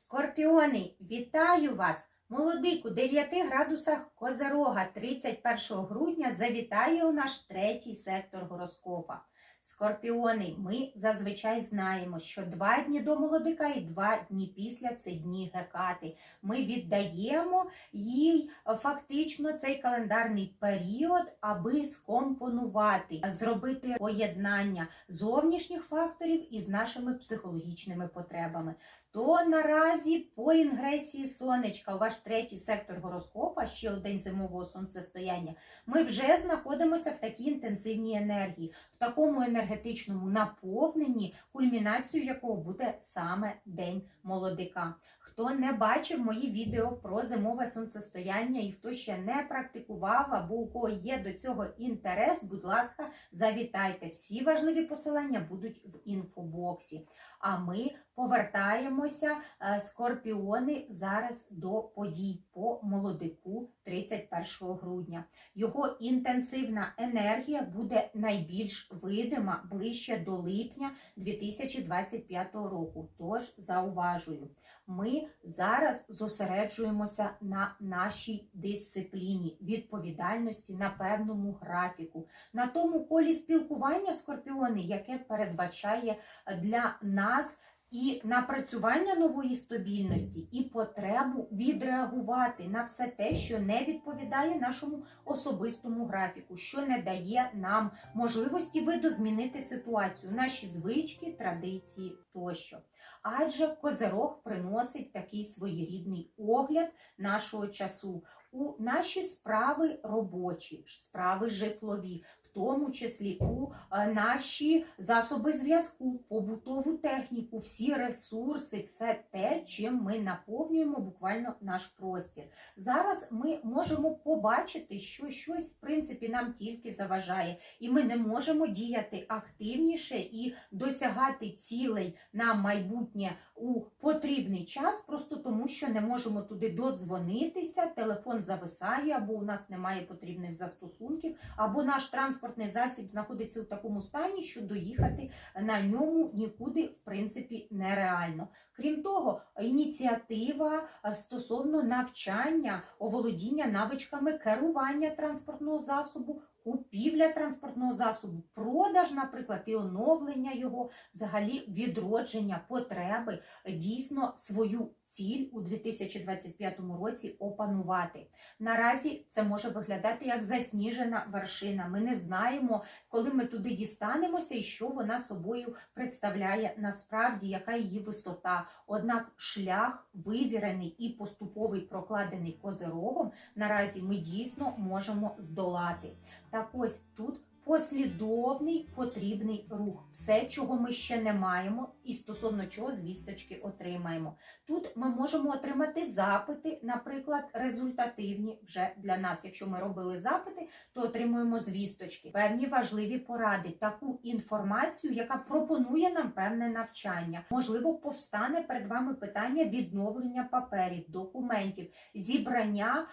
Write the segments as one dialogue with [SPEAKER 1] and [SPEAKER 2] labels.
[SPEAKER 1] Скорпіони, вітаю вас! Молодик у 9 градусах Козерога 31 грудня завітає у наш третій сектор гороскопа. Скорпіони, ми зазвичай знаємо, що два дні до молодика і два дні після це дні гекати. Ми віддаємо їй е, фактично цей календарний період, аби скомпонувати, зробити поєднання зовнішніх факторів із нашими психологічними потребами. То наразі по інгресії сонечка ваш третій сектор гороскопа, ще один зимового сонцестояння, ми вже знаходимося в такій інтенсивній енергії, в такому енергетичному наповненні, кульмінацією якого буде саме День молодика. Хто не бачив мої відео про зимове сонцестояння і хто ще не практикував або у кого є до цього інтерес, будь ласка, завітайте. Всі важливі посилання будуть в інфобоксі. А ми повертаємося, е, скорпіони, зараз до подій по молодику 31 грудня. Його інтенсивна енергія буде найбільш видима ближче до липня 2025 року. Тож зауважую, ми зараз зосереджуємося на нашій дисципліні, відповідальності на певному графіку, на тому колі спілкування скорпіони, яке передбачає для нас і напрацювання нової стабільності, і потребу відреагувати на все те, що не відповідає нашому особистому графіку, що не дає нам можливості видозмінити ситуацію, наші звички, традиції тощо. Адже козерог приносить такий своєрідний огляд нашого часу у наші справи робочі, справи житлові, тому числі у е, наші засоби зв'язку, побутову техніку, всі ресурси, все те, чим ми наповнюємо буквально наш простір. Зараз ми можемо побачити, що щось в принципі нам тільки заважає, і ми не можемо діяти активніше і досягати цілей на майбутнє у потрібний час, просто тому що не можемо туди додзвонитися, телефон зависає, або у нас немає потрібних застосунків, або наш транспортний засіб знаходиться у такому стані, що доїхати на ньому нікуди в принципі нереально. Крім того, ініціатива е, стосовно навчання, оволодіння навичками керування транспортного засобу. Купівля транспортного засобу, продаж, наприклад, і оновлення його, взагалі відродження потреби дійсно свою ціль у 2025 році опанувати. Наразі це може виглядати як засніжена вершина. Ми не знаємо, коли ми туди дістанемося і що вона собою представляє насправді, яка її висота. Однак шлях вивірений і поступовий прокладений козирогом, наразі ми дійсно можемо здолати. Так ось тут послідовний потрібний рух, все, чого ми ще не маємо, і стосовно чого звісточки отримаємо. Тут ми можемо отримати запити, наприклад, результативні вже для нас. Якщо ми робили запити, то отримуємо звісточки, певні важливі поради, таку інформацію, яка пропонує нам певне навчання. Можливо, повстане перед вами питання відновлення паперів, документів, зібрання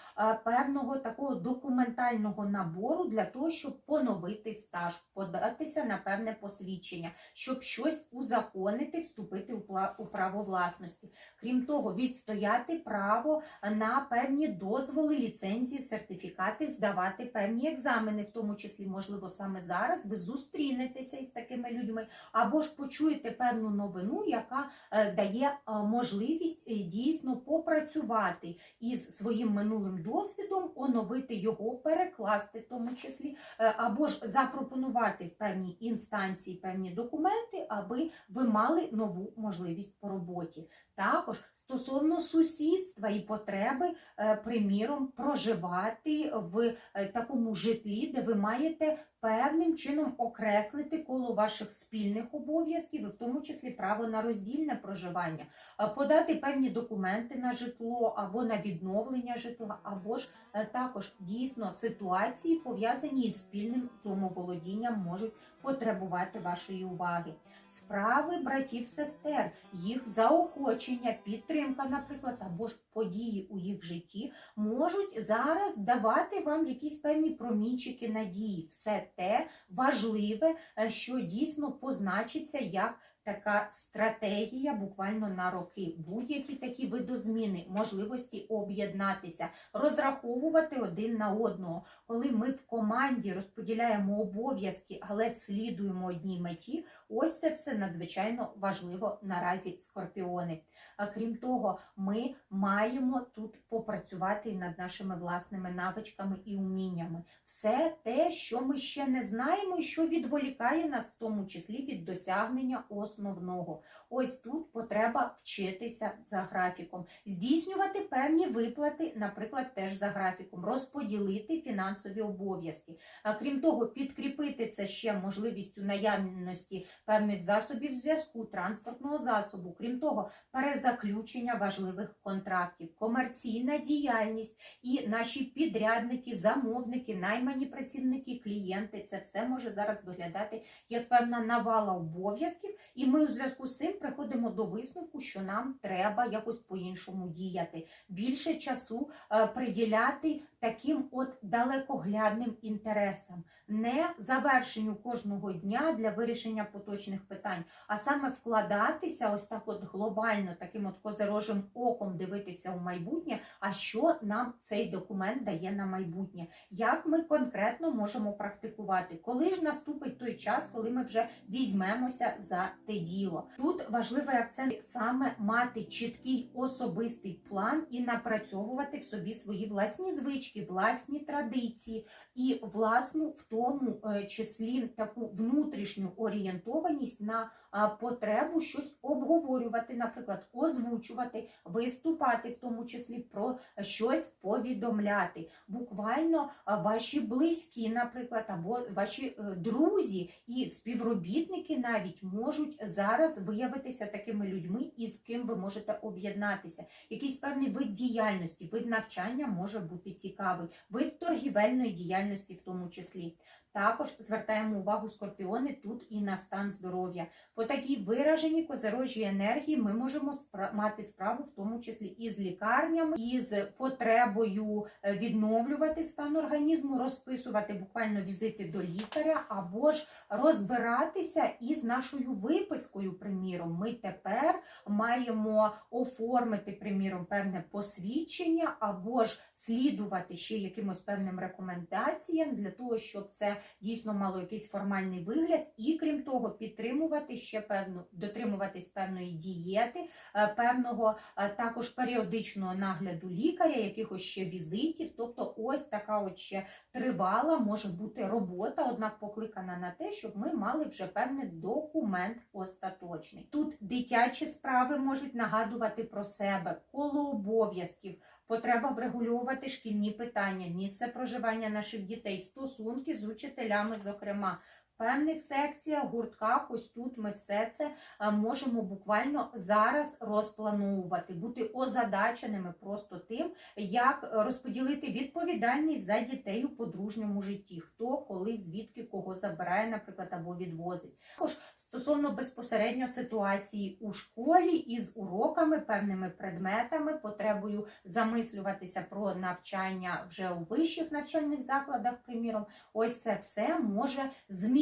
[SPEAKER 1] певного такого документального набору для того, щоб поновити стаж, податися на певне посвідчення, щоб щось узаконити, вступити у право власності. Крім того, відстояти право на певні дозволи, ліцензії, сертифікати, здавати певні екзамени, в тому числі, можливо, саме зараз ви зустрінетеся із такими людьми, або ж почуєте певну новину, яка е, дає е, можливість е, дійсно попрацювати із своїм минулим досвідом, оновити його, перекласти, в тому числі, або ж запропонувати в певній інстанції певні документи, аби ви мали нову можливість по роботі. Також стосовно сусідства і потреби, е, приміром, проживати в е, такому житлі, де ви маєте певним чином окреслити коло ваших спільних обов'язків, і в тому числі право на роздільне проживання, е, подати певні документи на житло або на відновлення житла, або ж також дійсно ситуації пов'язані із спільним домоволодінням можуть потребувати вашої уваги. Справи братів, сестер, їх заохочення, підтримка, наприклад, або ж події у їх житті можуть зараз давати вам якісь певні промінчики надії, все те важливе, е, що дійсно позначиться як така стратегія буквально на роки. Будь-які такі видозміни, можливості об'єднатися, розраховувати один на одного. Коли ми в команді розподіляємо обов'язки, але слідуємо одній меті, ось це все надзвичайно важливо наразі скорпіони. А крім того, ми маємо тут попрацювати над нашими власними навичками і уміннями. Все те, що ми ще не знаємо, і що відволікає нас, в тому числі від досягнення основного. Ось тут потреба вчитися за графіком, здійснювати певні виплати, наприклад, теж за графіком, розподілити фінансові обов'язки. А крім того, підкріпити це ще можливістю наявності певних засобів зв'язку, транспортного засобу. Крім того, перезаключення важливих контрактів, комерційна діяльність і наші підрядники, замовники, наймані працівники, клієнти. Це все може зараз виглядати як певна навала обов'язків, і ми у зв'язку з цим приходимо до висновку, що нам треба якось по-іншому діяти, більше часу е, приділяти таким от далекоглядним інтересам, не завершенню кожного дня для вирішення поточних питань, а саме вкладатися ось так от глобально, таким от козирожим оком дивитися у майбутнє, а що нам цей документ дає на майбутнє, як ми конкретно можемо практикувати, коли ж наступить той час, коли ми вже візьмемося за те діло. Тут важливий акцент саме мати чіткий особистий план і напрацьовувати в собі свої власні звички, власні традиції і власну в тому е, числі таку внутрішню орієнтованість на потребу щось обговорювати, наприклад, озвучувати, виступати, в тому числі про щось повідомляти. Буквально ваші близькі, наприклад, або ваші е, друзі і співробітники навіть можуть зараз виявитися такими людьми, із ким ви можете об'єднатися. Якийсь певний вид діяльності, вид навчання може бути цікавий, вид торгівельної діяльності в тому числі. Також звертаємо увагу скорпіони тут і на стан здоров'я. По такій вираженій козерожій енергії ми можемо спра- мати справу в тому числі і з лікарнями, і з потребою е, відновлювати стан організму, розписувати буквально візити до лікаря, або ж розбиратися із нашою випискою. Приміром, ми тепер маємо оформити, приміром, певне посвідчення, або ж слідувати ще якимось певним рекомендаціям для того, щоб це дійсно мало якийсь формальний вигляд, і крім того, підтримувати ще певну дотримуватись певної дієти, е, певного е, також періодичного нагляду лікаря, якихось ще візитів. Тобто, ось така от ще тривала може бути робота, однак покликана на те, щоб ми мали вже певний документ остаточний. Тут дитячі справи можуть нагадувати про себе, коло обов'язків. Потреба врегулювати шкільні питання, місце проживання наших дітей, стосунки з учителями, зокрема. Певних секціях, гуртках, ось тут ми все це е, можемо буквально зараз розплановувати, бути озадаченими просто тим, як розподілити відповідальність за дітей у подружньому житті, хто коли звідки кого забирає, наприклад, або відвозить. Також стосовно безпосередньо ситуації у школі із уроками, певними предметами, потребою замислюватися про навчання вже у вищих навчальних закладах, приміром, ось це все може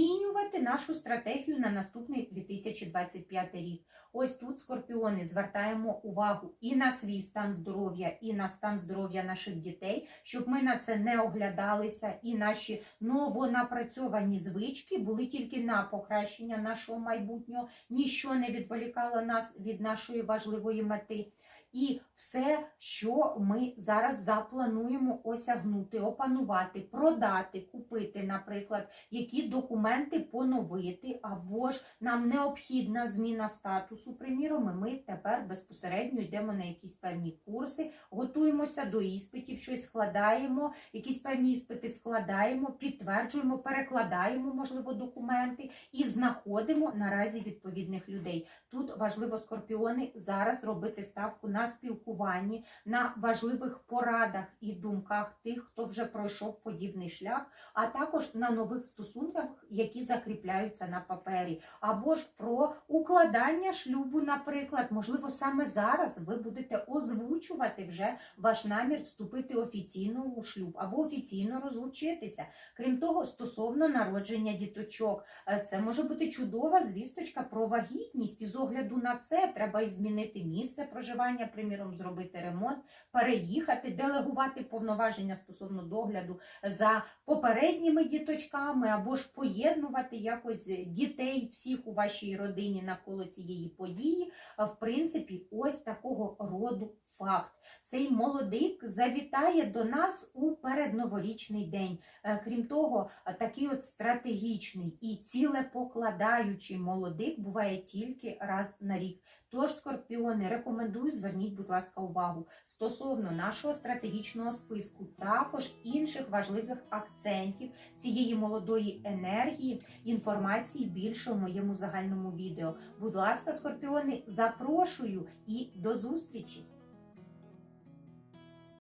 [SPEAKER 1] змінювати нашу стратегію на наступний 2025 рік. Ось тут, скорпіони, звертаємо увагу і на свій стан здоров'я, і на стан здоров'я наших дітей, щоб ми на це не оглядалися, і наші новонапрацьовані звички були тільки на покращення нашого майбутнього, ніщо не відволікало нас від нашої важливої мети. І все, що ми зараз заплануємо осягнути, опанувати, продати, купити, наприклад, які документи поновити, або ж нам необхідна зміна статусу. Приміром, ми тепер безпосередньо йдемо на якісь певні курси, готуємося до іспитів, щось складаємо, якісь певні іспити складаємо, підтверджуємо, перекладаємо, можливо, документи і знаходимо наразі відповідних людей. Тут важливо скорпіони зараз робити ставку на спілкуванні, на важливих порадах і думках тих, хто вже пройшов подібний шлях, а також на нових стосунках, які закріпляються на папері, або ж про укладання шлюбу, наприклад. Можливо, саме зараз ви будете озвучувати вже ваш намір вступити офіційно у шлюб або офіційно розлучитися. Крім того, стосовно народження діточок, Е, це може бути чудова звісточка про вагітність, і з огляду на це треба і змінити місце проживання, приміром, зробити ремонт, переїхати, делегувати повноваження стосовно догляду за попередніми діточками, або ж поєднувати якось дітей всіх у вашій родині навколо цієї події. В принципі, ось такого роду факт. Цей молодик завітає до нас у передноворічний день. Е, Крім того, е, такий от стратегічний і цілепокладаючий молодик буває тільки раз на рік. Тож, скорпіони, рекомендую, зверніть, будь ласка, увагу стосовно нашого стратегічного списку, також інших важливих акцентів цієї молодої енергії, інформації більше у моєму загальному відео. Будь ласка, скорпіони, запрошую і до зустрічі!